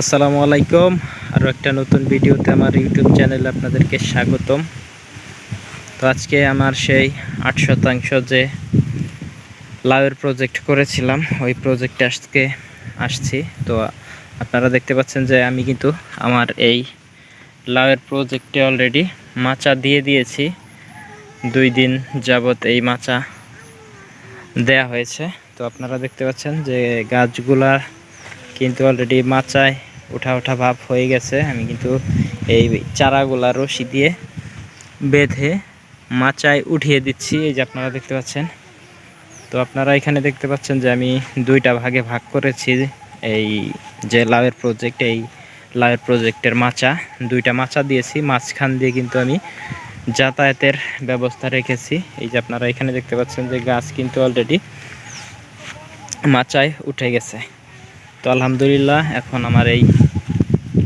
আসসালামু আলাইকুম। আরও একটা নতুন ভিডিওতে আমার ইউটিউব চ্যানেলে আপনাদেরকে স্বাগতম। তো আজকে আমার সেই আট শতাংশ যে লাউয়ের প্রজেক্ট করেছিলাম, ওই প্রজেক্টে আজকে আসছি। তো আপনারা দেখতে পাচ্ছেন যে আমি কিন্তু আমার এই লাউয়ের প্রজেক্টে অলরেডি মাচা দিয়ে দিয়েছি। দুই দিন যাবত এই মাচা দেয়া হয়েছে। তো আপনারা দেখতে পাচ্ছেন যে গাছগুলার কিন্তু অলরেডি মাচায় ওঠা ওঠা ভাব হয়ে গেছে। আমি কিন্তু এই চারাগুলা রশি দিয়ে বেঁধে মাচায় উঠিয়ে দিচ্ছি। এই যে আপনারা দেখতে পাচ্ছেন। তো আপনারা এখানে দেখতে পাচ্ছেন যে আমি দুইটা ভাগে ভাগ করেছি। এই যে লাউয়ের প্রজেক্ট এই লাউয়ের প্রজেক্টের মাচা, দুইটা মাচা দিয়েছি। মাঝখান দিয়ে কিন্তু আমি যাতায়াতের ব্যবস্থা রেখেছি। এই যে আপনারা এখানে দেখতে পাচ্ছেন যে গাছ কিন্তু অলরেডি মাচায় উঠে গেছে। তো আলহামদুলিল্লাহ, এখন আমার এই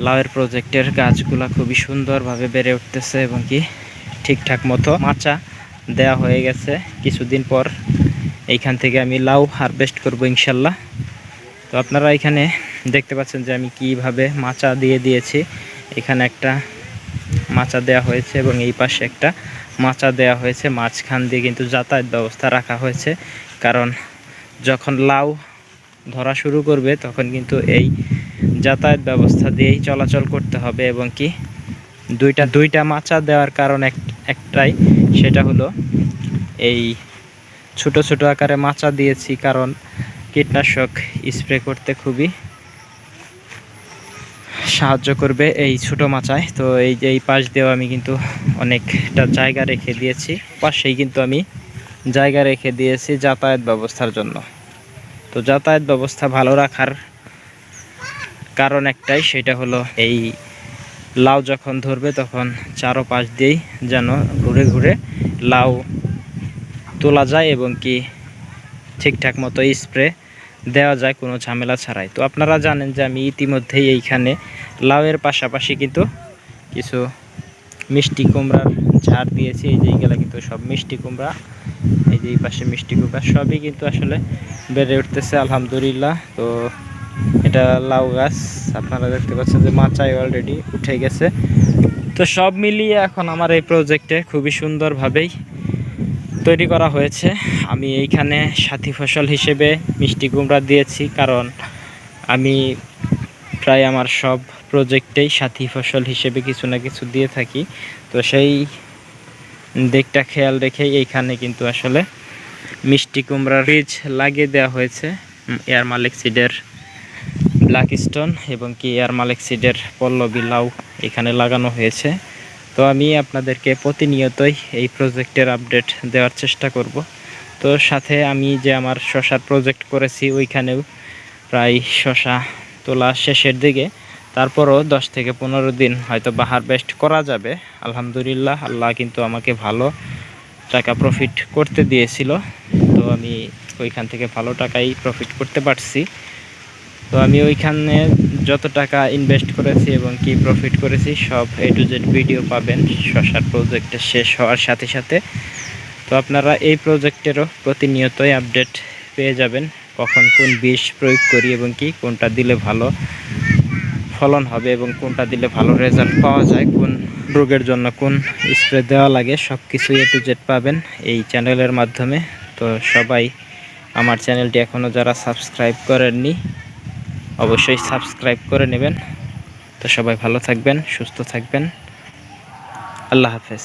লাউয়ের প্রজেক্টের গাছগুলা খুবই সুন্দরভাবে বেড়ে উঠতেছে এবং কি ঠিকঠাক মতো মাচা দেয়া হয়ে গেছে। কিছুদিন পর এইখান থেকে আমি লাউ হারভেস্ট করব ইনশাল্লাহ। তো আপনারা এখানে দেখতে পাচ্ছেন যে আমি কীভাবে মাচা দিয়ে দিয়েছি। এখানে একটা মাচা দেয়া হয়েছে এবং এই পাশে একটা মাচা দেয়া হয়েছে। মাঝখান দিয়ে কিন্তু যাতায়াত ব্যবস্থা রাখা হয়েছে। কারণ যখন লাউ ধরা শুরু করবে, তখন কিন্তু এই যাতায়াত ব্যবস্থা দিয়েই চলাচল করতে হবে এবং কি দুইটা দুইটা মাচা দেওয়ার কারণ এক, একটাই, সেটা হলো এই ছোট ছোট আকারে মাচা দিয়েছি কারণ কীটনাশক স্প্রে করতে খুবই সাহায্য করবে এই ছোট মাচায়। তো এই যে এই পাশ দিয়েও আমি কিন্তু অনেকটা জায়গা রেখে দিয়েছি, পাশেই কিন্তু আমি জায়গা রেখে দিয়েছি যাতায়াত ব্যবস্থার জন্য। তো যাতায়াত ব্যবস্থা ভালো রাখার কারণ একটাই, সেটা হলো এই লাউ যখন ধরবে তখন চারো পাশ দিয়েই যেন ঘুরে ঘুরে লাউ তোলা যায় এবং কি ঠিকঠাক মতো স্প্রে দেওয়া যায়, কোনো ঝামেলা ছাড়াই। তো আপনারা জানেন যে আমি ইতিমধ্যেই এইখানে লাউয়ের পাশাপাশি কিন্তু কিছু মিষ্টি কুমড়ার ঝাড় দিয়েছি, এই যে এইগুলা কিন্তু সব মিষ্টি কুমড়া, এই যে এই পাশে মিষ্টি কুমড়া, সবই কিন্তু আসলে বেড়ে উঠতেছে, আলহামদুলিল্লাহ। তো এটা লাউ গাছ, আপনারা দেখতে পাচ্ছেন যে মাচাই অলরেডি উঠে গেছে। তো সব মিলিয়ে এখন আমার এই প্রজেক্টে খুবই সুন্দরভাবেই তৈরি করা হয়েছে। আমি এইখানে সাথী ফসল হিসেবে মিষ্টি কুমড়া দিয়েছি, কারণ আমি প্রায় আমার সব প্রজেক্টেই সাথী ফসল হিসেবে কিছু না কিছু দিয়ে থাকি। তো সেই দিকটা খেয়াল রেখেই এইখানে কিন্তু আসলে মিষ্টি কুমড়ার বীজ লাগিয়ে দেওয়া হয়েছে এয়ার মালিক সিডের ব্ল্যাক স্টোন এবং কি এয়ার মালিক সিডের পল্লবী লাউ এখানে লাগানো হয়েছে। তো আমি আপনাদেরকে প্রতিনিয়তই এই প্রজেক্টের আপডেট দেওয়ার চেষ্টা করব। তো সাথে আমি যে আমার শশার প্রজেক্ট করেছি, ওইখানেও প্রায় শশা তোলা শেষের দিকে। তারপরও দশ থেকে পনেরো দিন হয়তো বা হারভেস্ট করা যাবে। আলহামদুলিল্লাহ, আল্লাহ কিন্তু আমাকে ভালো টাকা প্রফিট করতে দিয়েছিল। তো আমি ওইখান থেকে ভালো টাকাই প্রফিট করতে পারছি। তো আমি ওইখানে যত টাকা ইনভেস্ট করেছি এবং কি প্রফিট করেছি, সব এ টু জেড ভিডিও পাবেন। শশার প্রজেক্টটা শেষ হওয়ার সাথে সাথে। তো আপনারা এই প্রজেক্টেরও প্রতিনিয়তই আপডেট পেয়ে যাবেন। কখন কোন বিষ প্রয়োগ করি এবং কি, কোনটা দিলে ভালো। ফলন হবে এবং কোনটা দিলে ভালো রেজাল্ট পাওয়া যায়, কোন রোগের জন্য কোন স্প্রে দেওয়া লাগে সব কিছু এ টু জেড পাবেন এই চ্যানেলের মাধ্যমে। তো সবাই আমার চ্যানেলটি এখনও যারা সাবস্ক্রাইব করেননি, অবশ্যই সাবস্ক্রাইব করে নেবেন। তো সবাই ভালো থাকবেন, সুস্থ থাকবেন। আল্লাহ হাফেজ।